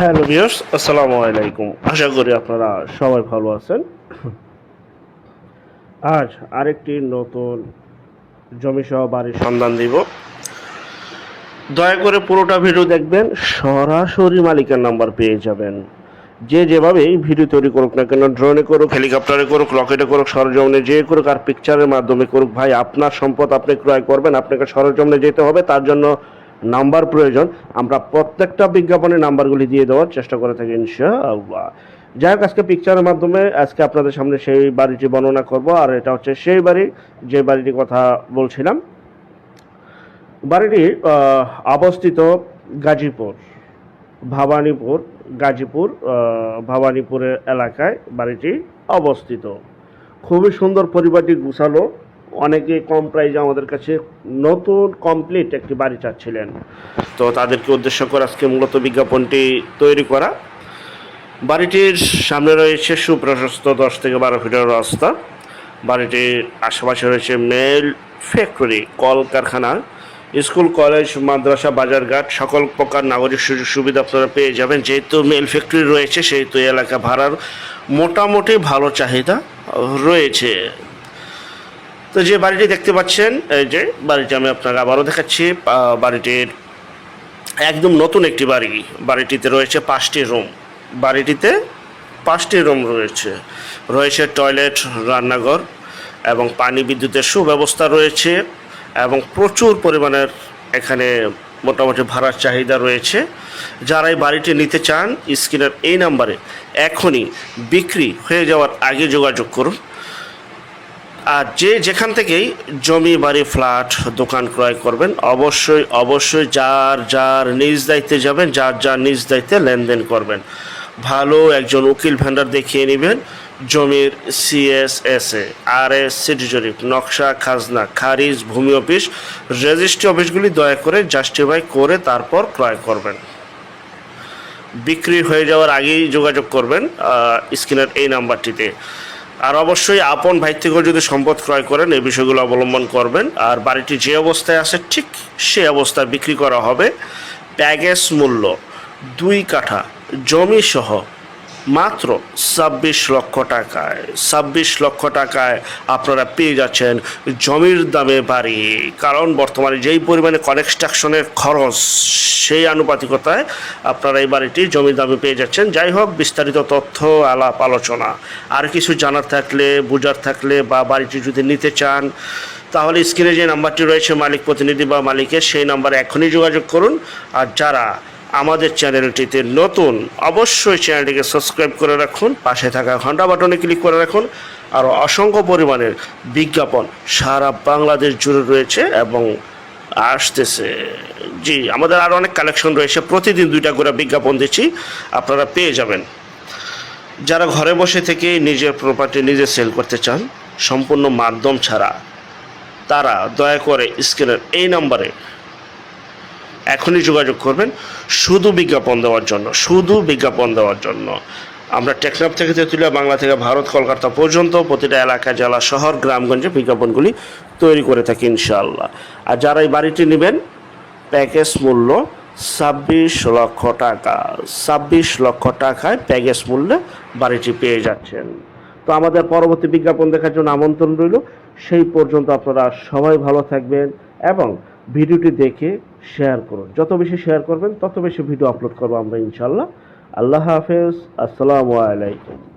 Hello বিয়ার্স আসসালামু আলাইকুম। আশা করি আপনারা সবাই ভালো আছেন। আজ আরেকটি নতুন জমি সহ বাড়ির সন্ধান দিব। দয়া করে পুরোটা ভিডিও দেখবেন, সরাসরি মালিকের নাম্বার পেয়ে যাবেন। যে যেভাবেই ভিডিও তৈরি করুক না কেন, ড্রোনে করুক, হেলিকপ্টারে করুক, রকেটে করুক সরজমিনে যে করুক, আর পিকচারের মাধ্যমে করুক, ভাই, আপনার সম্পদ আপনি ক্রয় করবেন, আপনাকে সরজমিনে যেতে হবে, তার জন্য নাম্বার প্রয়োজন, আমরা প্রত্যেকটা বিজ্ঞাপনে নাম্বারগুলি দিয়ে দেওয়ার চেষ্টা করে থাকি, ইনশাআল্লাহ। যাই হোক, আজকে পিকচারের মাধ্যমে, আজকে আপনাদের সামনে সেই বাড়িটি বর্ণনা করব, আর এটা হচ্ছে সেই বাড়ি, যে বাড়িটির কথা বলছিলাম। বাড়িটি অবস্থিত গাজীপুর, ভবানীপুর, গাজীপুর ভবানীপুরের এলাকায় বাড়িটি অবস্থিত। খুবই সুন্দর পরিবারটি গুছালো অনেকে কম প্রাইজে আমাদের কাছে নতুন কমপ্লিট একটি বাড়ি চাচ্ছিলেন। তো তাদেরকে উদ্দেশ্য করে আজকে মূলত বিজ্ঞাপনটি তৈরি করা। বাড়িটির সামনে রয়েছে সুপ্রশস্ত দশ থেকে বারো ফিটের রাস্তা। বাড়িটির আশেপাশে রয়েছে মেল ফ্যাক্টরি, কলকারখানা, স্কুল, কলেজ, মাদ্রাসা, বাজারঘাট, সকল প্রকার নাগরিক সুযোগ সুবিধা আপনারা পেয়ে যাবেন। যেহেতু মেল ফ্যাক্টরি রয়েছে, সেহেতু এলাকা ভাড়ার মোটামুটি ভালো চাহিদা রয়েছে। তো যে বাড়িটি দেখতে পাচ্ছেন, এই যে বাড়িটি আমি আপনাকে আবারও দেখাচ্ছি বাড়িটির একদম নতুন একটি বাড়ি, বাড়িটিতে রয়েছে পাঁচটি রুম, বাড়িটিতে পাঁচটি রুম রয়েছে। রয়েছে টয়লেট, রান্নাঘর এবং পানি বিদ্যুতের সুব্যবস্থা রয়েছে এবং প্রচুর পরিমাণের এখানে মোটামুটি ভাড়ার চাহিদা রয়েছে। যারা এই বাড়িটি নিতে চান, স্ক্রিনের এই নাম্বারে এখনই বিক্রি হয়ে যাওয়ার আগে যোগাযোগ করুন। আর যে যেখান থেকেই জমি, বাড়ি, ফ্ল্যাট দোকান ক্রয় করবেন, অবশ্যই অবশ্যই যার যার নিজ দায়িত্বে যাবেন, যার যার নিজ দায়িত্বে লেনদেন করবেন। ভালো একজন উকিল ভেন্ডার দেখিয়ে নেবেন জমির সিএসএসএ আর এস সিটি জরিপ নকশা, খাজনা, খারিজ, ভূমি অফিস, রেজিস্ট্রি অফিসগুলি দয়া করে জাস্টিফাই করে তারপর ক্রয় করবেন। বিক্রি হয়ে যাওয়ার আগেই যোগাযোগ করবেন স্ক্রিনের এই নাম্বারটিতে। আর অবশ্যই আপন ভাই থেকেও যদি সম্পদ ক্রয় করেন, এই বিষয়গুলো অবলম্বন করবেন। আর বাড়িটি যে অবস্থায় আছে, ঠিক সে অবস্থায় বিক্রি করা হবে। প্যাগেজ মূল্য দুই কাঠা জমি সহ মাত্র ছাব্বিশ লক্ষ টাকায়। ছাব্বিশ লক্ষ টাকায় আপনারা পেয়ে যাচ্ছেন জমির দামে বাড়ি। কারণ বর্তমানে যেই পরিমাণে কনস্ট্রাকশনের খরচ, সেই আনুপাতিকতায় আপনারা এই বাড়িটি জমির দামে পেয়ে যাচ্ছেন। যাই হোক, বিস্তারিত তথ্য, আলাপ, আলোচনা। আর কিছু জানার থাকলে, বোঝার থাকলে বা বাড়িটি যদি নিতে চান, তাহলে স্ক্রিনে যে নাম্বারটি রয়েছে, মালিক প্রতিনিধি বা মালিকের, সেই নাম্বারে এখনই যোগাযোগ করুন। আর যারা আমাদের চ্যানেলটিতে নতুন, অবশ্যই চ্যানেলটিকে সাবস্ক্রাইব করে রাখুন, পাশে থাকা ঘণ্টা বাটনে ক্লিক করে রাখুন, আর অসংখ্য পরিমাণের বিজ্ঞাপন সারা বাংলাদেশ জুড়ে রয়েছে এবং আসতেছে। জি, আমাদের আরও অনেক কালেকশন রয়েছে, প্রতিদিন দুইটা করে বিজ্ঞাপন দিচ্ছি, আপনারা পেয়ে যাবেন। যারা ঘরে বসে থেকে নিজের প্রপার্টি নিজে সেল করতে চান, সম্পূর্ণ মাধ্যম ছাড়া, তারা দয়া করে স্ক্রিনের এই নাম্বারে এখনই যোগাযোগ করবেন শুধু বিজ্ঞাপন দেওয়ার জন্য, শুধু বিজ্ঞাপন দেওয়ার জন্য। আমরা টেকনাফ থেকে তেঁতুলিয়া, বাংলা থেকে ভারত, কলকাতা পর্যন্ত প্রতিটা এলাকা, জেলা, শহর, গ্রামগঞ্জে বিজ্ঞাপনগুলি তৈরি করে থাকি ইনশাআল্লাহ। আর যারা এই বাড়িটি নেবেন, প্যাকেজ মূল্য ছাব্বিশ লক্ষ টাকা। ছাব্বিশ লক্ষ টাকায় প্যাকেজ মূল্যে বাড়িটি পেয়ে যাচ্ছেন। তো আমাদের পরবর্তী বিজ্ঞাপন দেখার জন্য আমন্ত্রণ রইল। সেই পর্যন্ত আপনারা সবাই ভালো থাকবেন এবং ভিডিওটি দেখে শেয়ার করুন। যত বেশি শেয়ার করবেন, তত বেশি ভিডিও আপলোড করব আমরা ইনশাল্লাহ আল্লাহ হাফেজ। আসসালামু আলাইকুম।